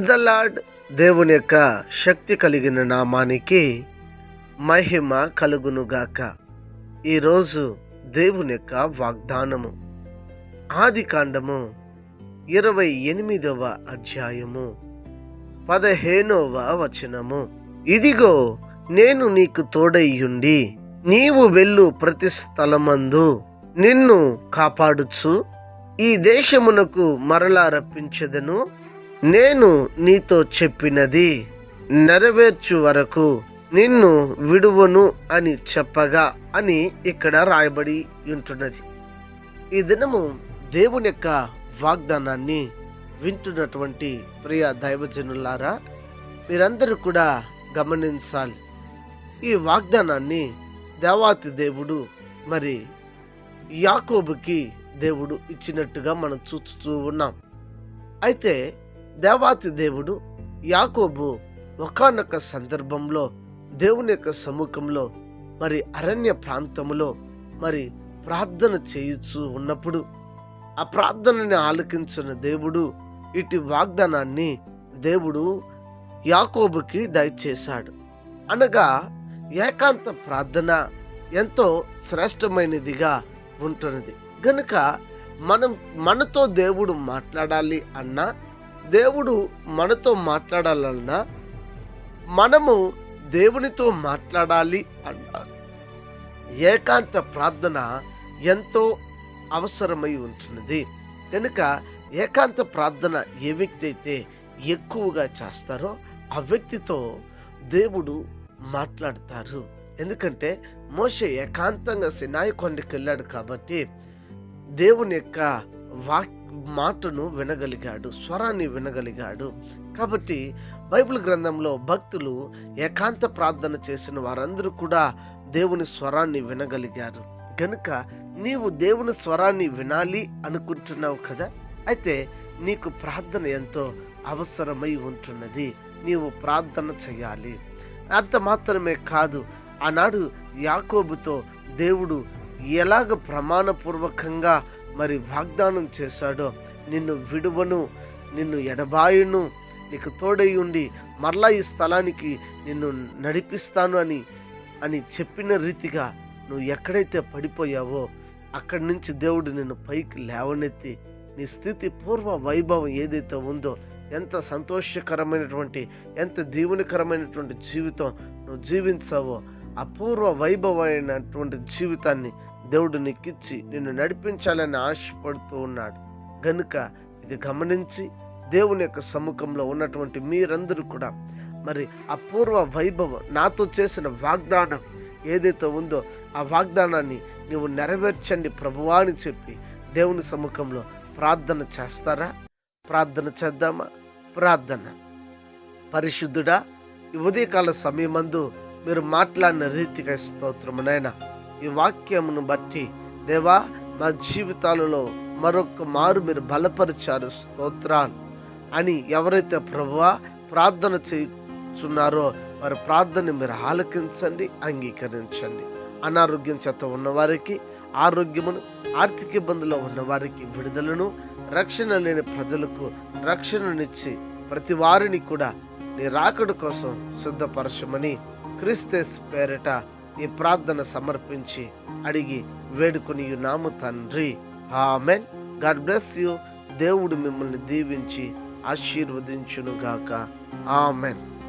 Praise the lord దేవుని యొక్క శక్తి కలిగిన నామానికి మహిమ కలుగునుగాక ఈరోజు దేవుని యొక్క వాగ్దానము. ఆది కాండము ఇరవై ఎనిమిదవ అధ్యాయము పదహేనవ వచనము. ఇదిగో నేను నీకు తోడయ్యుండి నీవు వెళ్ళు ప్రతి స్థలమందు నిన్ను కాపాడుచు ఈ దేశమునకు మరలా రప్పించదను. నేను నీతో చెప్పినది నెరవేర్చు వరకు నిన్ను విడువను అని చెప్పగా అని ఇక్కడ రాయబడి ఉంటున్నది. ఈ దినము దేవుని యొక్క వాగ్దానాన్ని వింటున్నటువంటి ప్రియ దైవజనులారా మీరందరూ కూడా గమనించాలి. ఈ వాగ్దానాన్ని దేవాతి దేవుడు మరి యాకోబుకి దేవుడు ఇచ్చినట్టుగా మనం చూస్తూ ఉన్నాం. అయితే దేవాతి దేవుడు యాకోబు ఒకనొక సందర్భంలో దేవుని యొక్క సముఖంలో మరి అరణ్య ప్రాంతంలో మరి ప్రార్థన చేయుచూ ఉన్నప్పుడు ఆ ప్రార్థనని ఆలకించిన దేవుడు ఇటు వాగ్దానాన్ని దేవుడు యాకోబుకి దయచేశాడు. అనగా ఏకాంత ప్రార్థన ఎంతో శ్రేష్టమైనదిగా ఉంటున్నది. గనుక మనం మనతో దేవుడు మాట్లాడాలి అన్నా దేవుడు మనతో మాట్లాడాలన్నా మనము దేవునితో మాట్లాడాలి అన్నారు ఏకాంత ప్రార్థన ఎంతో అవసరమై ఉంటున్నది. కనుక ఏకాంత ప్రార్థన ఏ వ్యక్తి అయితే ఎక్కువగా చేస్తారో ఆ వ్యక్తితో దేవుడు మాట్లాడతారు. ఎందుకంటే మోషే ఏకాంతంగా సినాయి కొండకి వెళ్ళాడు కాబట్టి దేవుని యొక్క వాక్ మాటను వినగలిగాడు స్వరాన్ని వినగలిగాడు. కాబట్టి బైబిల్ గ్రంథంలో భక్తులు ఏకాంత ప్రార్థన చేసిన వారందరూ కూడా దేవుని స్వరాన్ని వినగలిగారు. కనుక నీవు దేవుని స్వరాన్ని వినాలి అనుకుంటున్నావు కదా? అయితే నీకు ప్రార్థన ఎంతో అవసరమై ఉంటున్నది. నీవు ప్రార్థన చేయాలి. అంత మాత్రమే కాదు ఆనాడు యాకోబుతో దేవుడు ఎలాగ ప్రమాణపూర్వకంగా మరి వాగ్దానం చేశాడో నిన్ను విడువను నిన్ను ఎడబాయును నీకు తోడై ఉండి మరలా ఈ స్థలానికి నిన్ను నడిపిస్తాను అని అని చెప్పిన రీతిగా నువ్వు ఎక్కడైతే పడిపోయావో అక్కడి నుంచి దేవుడు నిన్ను పైకి లేవనెత్తి నీ స్థితి పూర్వ వైభవం ఏదైతే ఉందో ఎంత సంతోషకరమైనటువంటి ఎంత దీవునికరమైనటువంటి జీవితం నువ్వు జీవించావో అపూర్వ వైభవమైనటువంటి జీవితాన్ని దేవుడు నీకిచ్చి నిన్ను నడిపించాలని ఆశపడుతూ ఉన్నాడు. గనుక ఇది గమనించి దేవుని యొక్క సముఖంలో ఉన్నటువంటి మీరందరూ కూడా మరి అపూర్వ వైభవం నాతో చేసిన వాగ్దానం ఏదైతే ఉందో ఆ వాగ్దానాన్ని నీవు నెరవేర్చండి ప్రభువా అని చెప్పి దేవుని సముఖంలో ప్రార్థన చేస్తారా? ప్రార్థన చేద్దామా? ప్రార్థన. పరిశుద్ధుడా ఈ ఉదయకాల సమయమందు మీరు మాట్లాడిన రీతిగా స్తోత్రమునైనా ఈ వాక్యమును బట్టి దేవా మా జీవితాలలో మరొక మారు మీరు బలపరిచారు. స్తోత్రాలు. అని ఎవరైతే ప్రభువా ప్రార్థన చేస్తున్నారో వారి ప్రార్థన మీరు ఆలకించండి అంగీకరించండి. అనారోగ్యం చేత ఉన్నవారికి ఆరోగ్యమును ఆర్థిక ఇబ్బందులో ఉన్నవారికి విడుదలను రక్షణ లేని ప్రజలకు రక్షణనిచ్చి ప్రతి వారిని కూడా నీ రాకడు కోసం సిద్ధపరచమని క్రిస్తేస్ పేరిట ఈ ప్రార్థన సమర్పించి అడిగి వేడుకొని నాము తండ్రి. ఆమెన్. God bless you. దేవుడు మిమ్మల్ని దీవించి ఆశీర్వదించునుగాక. ఆమెన్.